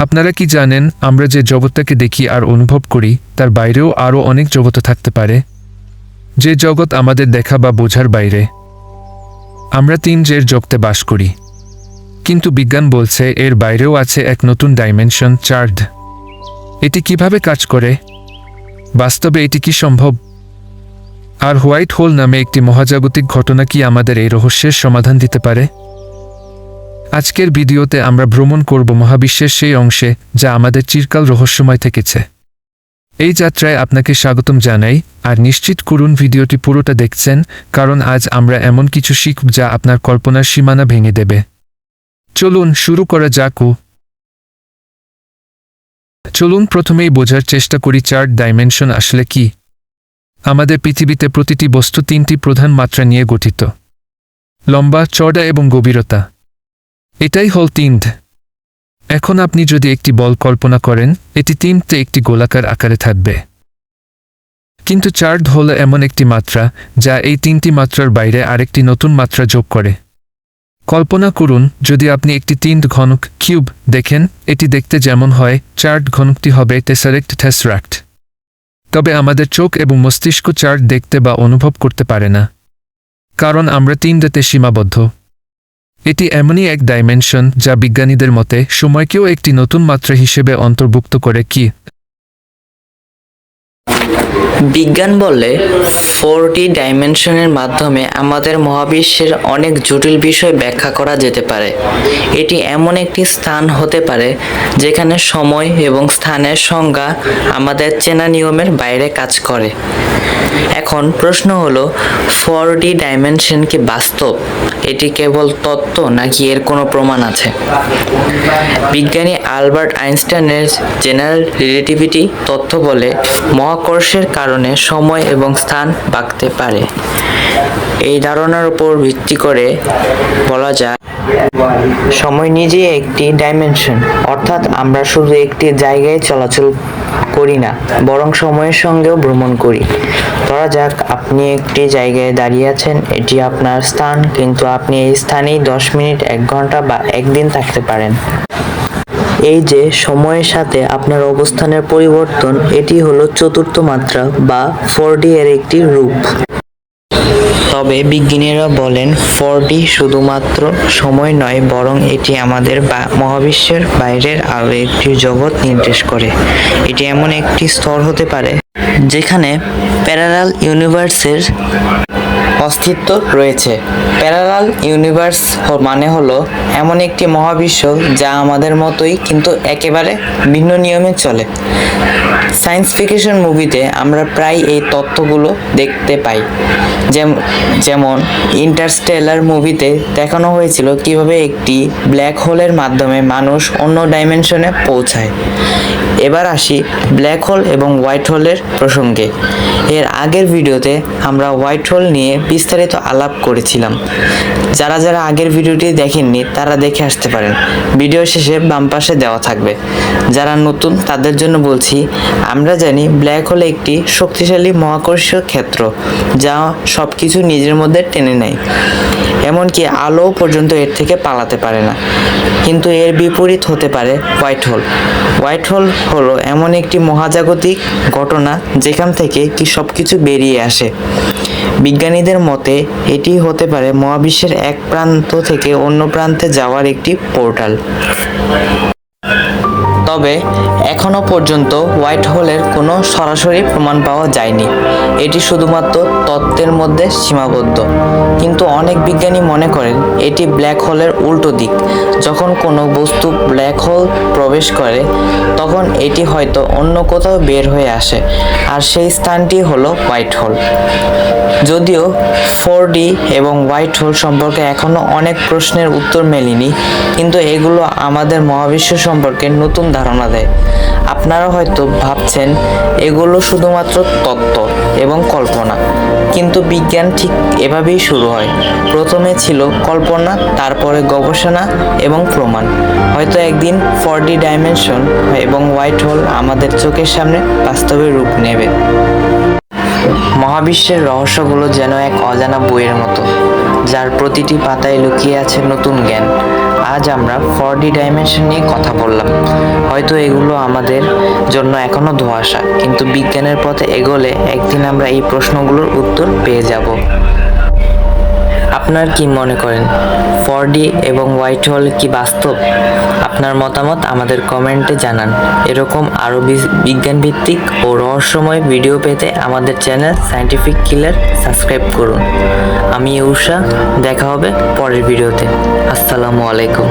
আপনারা কি জানেন, আমরা যে জগৎটাকে দেখি আর অনুভব করি, তার বাইরেও আরও অনেক জগৎ থাকতে পারে? যে জগৎ আমাদের দেখা বা বোঝার বাইরে। আমরা তিন জের জগতে বাস করি। কিন্তু বিজ্ঞান বলছে, এর বাইরেও আছে এক নতুন ডাইমেনশন চার্ড এটি কীভাবে কাজ করে? বাস্তবে এটি কি সম্ভব? আর হোয়াইট হোল নামে একটি মহাজাগতিক ঘটনা কি আমাদের এই রহস্যের সমাধান দিতে পারে? আজকের ভিডিওতে আমরা ভ্রমণ করব মহাবিশ্বের সেই অংশে যা আমাদের চিরকাল রহস্যময় থেকেছে। এই যাত্রায় আপনাকে স্বাগতম জানাই, আর নিশ্চিত করুন ভিডিওটি পুরোটা দেখছেন, কারণ আজ আমরা এমন কিছু শিখব যা আপনার কল্পনার সীমানা ভেঙে দেবে। চলুন শুরু করা যাকু চলুন প্রথমেই বোঝার চেষ্টা করি চার ডাইমেনশন আসলে কি। আমাদের পৃথিবীতে প্রতিটি বস্তু তিনটি প্রধান মাত্রা নিয়ে গঠিত। লম্বা চড়া এবং গভীরতা। এটাই হল তিনধ এখন আপনি যদি একটি বল কল্পনা করেন, এটি তিনতে একটি গোলাকার আকারে থাকবে। কিন্তু চার্ড হল এমন একটি মাত্রা, যা এই তিনটি মাত্রার বাইরে আরেকটি নতুন মাত্রা যোগ করে। কল্পনা করুন, যদি আপনি একটি তিন ঘনক কিউব দেখেন, এটি দেখতে যেমন হয়, চার্ট ঘনকটি হবে টেসারেক্ট থ্যাসরাক্ট তবে আমাদের চোখ এবং মস্তিষ্ক চার্ট দেখতে বা অনুভব করতে পারে না। কারণ আমরা তিন ডেতে সীমাবদ্ধ। এটি এমনই এক ডাইমেনশন যা বিজ্ঞানীদের মতে সময়কেও একটি নতুন মাত্রা হিসেবে অন্তর্ভুক্ত করে কি? বিজ্ঞান বলে ফোরটি ডাইমেনশনের মাধ্যমে আমাদের মহাবিশ্বের অনেক জটিল বিষয় ব্যাখ্যা করা যেতে পারে। এটি এমন একটি স্থান হতে পারে যেখানে সময় এবং স্থানের সংজ্ঞা আমাদের চেনা নিয়মের বাইরে কাজ করে। এখন প্রশ্ন হলো ফোর ডি ডাইমেনশন কি বাস্তব? এটি কেবল তত্ত্ব নাকি এর কোনো প্রমাণ আছে? বিজ্ঞানী আলবার্ট আইনস্টাইনের জেনারেল রিলেটিভিটি তথ্য বলে, মহাকর্ষের কারণে সময় এবং স্থান বাঁকতে পারে। এই ধারণার উপর ভিত্তি করে বলা যায়, সময় নিজে একটি ডাইমেনশন অর্থাৎ আমরা শুধু একটি জায়গায় চলাচল করি না, বরং সময়ের সঙ্গেও ভ্রমণ করি। ধরা যাক, আপনি একটি জায়গায় দাঁড়িয়ে আছেন, এটি আপনার স্থান, কিন্তু আপনি এই স্থানেই দশ মিনিট, এক ঘণ্টা বা একদিন থাকতে পারেন। এই যে সময়ের সাথে আপনার অবস্থানের পরিবর্তন, এটি হলো চতুর্থ মাত্রা বা ফোর এর একটি রূপ। তবে বিজ্ঞানীরা বলেন ফোরটি শুধুমাত্র সময় নয়, বরং এটি আমাদের মহাবিশ্বের বাইরের আরও একটি জগৎ নির্দেশ করে। এটি এমন একটি স্তর হতে পারে, যেখানে প্যারালাল ইউনিভার্সের অস্তিত্ব রয়েছে। প্যারালাল ইউনিভার্স মানে হলো এমন একটি মহাবিশ্ব যা আমাদের মতোই কিন্তু একেবারে ভিন্ন নিয়মে চলে। সায়েন্স ফিকশন মুভিতে আমরা প্রায় এই তথ্যগুলো দেখতে পাই। যেম- যেমন ইন্টারস্টেলার মুভিতে দেখানো হয়েছিল কীভাবে একটি ব্ল্যাক হোলের মাধ্যমে মানুষ অন্য ডাইমেনশনে পৌঁছায়। এবার আসি ব্ল্যাক হোল এবং হোয়াইট হোলের প্রসঙ্গে। এর আগের ভিডিওতে আমরা হোয়াইট হোল নিয়ে বিস্তারিত আলাপ করেছিলাম। যারা যারা আগের ভিডিওটি দেখেননি, তারা দেখে আসতে পারেন। ভিডিও শেষে বাম পাশে দেওয়া থাকবে। যারা নতুন, তাদের জন্য বলছি আমরা জানি ব্ল্যাক হোল একটি শক্তিশালী মহাকর্ষীয় ক্ষেত্র, যা সব কিছু নিজের মধ্যে টেনে নেয়। এমনকি আলো পর্যন্ত এর থেকে পালাতে পারে না। কিন্তু এর বিপরীত হতে পারে হোয়াইট হোল। হোয়াইট হোল হলো এমন একটি মহাজাগতিক ঘটনা যেখান থেকে কি সব কিছু বেরিয়ে আসে। বিজ্ঞানীদের মতে, এটি হতে পারে মহাবিশ্বের এক প্রান্ত থেকে অন্য প্রান্তে যাওয়ার একটি পোর্টাল। তবে এখনও পর্যন্ত হোয়াইট হোলের কোনো সরাসরি প্রমাণ পাওয়া যায়নি। এটি শুধুমাত্র তত্ত্বের মধ্যে সীমাবদ্ধ। কিন্তু অনেক বিজ্ঞানী মনে করেন, এটি ব্ল্যাক হোলের উল্টো দিক। যখন কোনো বস্তু ব্ল্যাক হোল প্রবেশ করে, তখন এটি হয়তো অন্য কোথাও বের হয়ে আসে, আর সেই স্থানটি হলো হোয়াইট হোল। যদিও ফোর ডি এবং হোয়াইট হোল সম্পর্কে এখনও অনেক প্রশ্নের উত্তর মেলেনি, কিন্তু এগুলো আমাদের মহাবিশ্ব সম্পর্কে নতুন ধারণা দেয়। আপনারা হয়তো ভাবছেন, এগুলো শুধুমাত্র তত্ত্ব এবং কল্পনা। কিন্তু বিজ্ঞান ঠিক এভাবেই শুরু হয়। প্রথমে ছিল কল্পনা, তারপরে গবেষণা এবং প্রমাণ। হয়তো একদিন ফোর ডাইমেনশন এবং হোয়াইট হোল আমাদের চোখের সামনে বাস্তবে রূপ নেবে। মহাবিশ্বের রহস্যগুলো যেন এক অজানা বইয়ের মতো, যার প্রতিটি পাতায় লুকিয়ে আছে নতুন জ্ঞান। আজ আমরা ফোর ডি ডাইমেনশন নিয়ে কথা বললাম। হয়তো এগুলো আমাদের জন্য এখনও ধোঁয়াশা, কিন্তু বিজ্ঞানের পথে এগোলে একদিন আমরা এই প্রশ্নগুলোর উত্তর পেয়ে যাব। আপনার কি মনে করেন ফোর ডি এবং হোয়াইট হোল কি বাস্তব? আপনার মতামত আমাদের কমেন্টে জানান। এরকম আরও বিজ্ঞানভিত্তিক ও রহস্যময় ভিডিও পেতে আমাদের চ্যানেল সায়েন্টিফিক কিলার সাবস্ক্রাইব করুন। আমি উষা, দেখা হবে পরের ভিডিওতে। আসসালামু আলাইকুম।